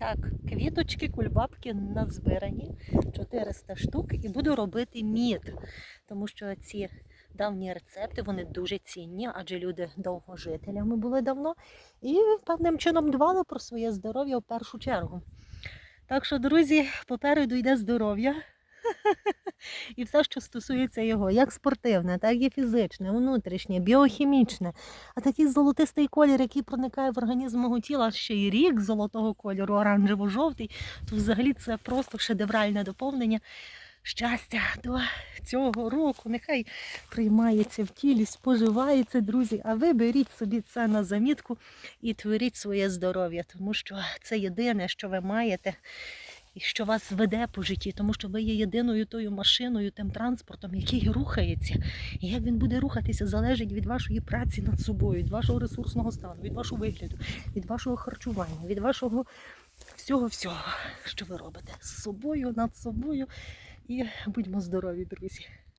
Так, квіточки, кульбабки назбирані 400 штук і буду робити мід. Тому що ці давні рецепти вони дуже цінні, адже люди довгожителями були давно і певним чином дбали про своє здоров'я в першу чергу. Так що, друзі, попереду йде здоров'я. І все, що стосується його, як спортивне, так і фізичне, внутрішнє, біохімічне. А такий золотистий колір, який проникає в організм мого тіла, ще й рік золотого кольору, оранжево-жовтий, то взагалі це просто шедевральне доповнення щастя до цього року. Нехай приймається в тілі, споживається, друзі. А ви беріть собі це на замітку і творіть своє здоров'я, тому що це єдине, що ви маєте. І що вас веде по житті, тому що ви є єдиною тою машиною, тим транспортом, який рухається. І як він буде рухатися, залежить від вашої праці над собою, від вашого ресурсного стану, від вашого вигляду, від вашого харчування, від вашого всього-всього, що ви робите з собою, над собою. І будьмо здорові, друзі.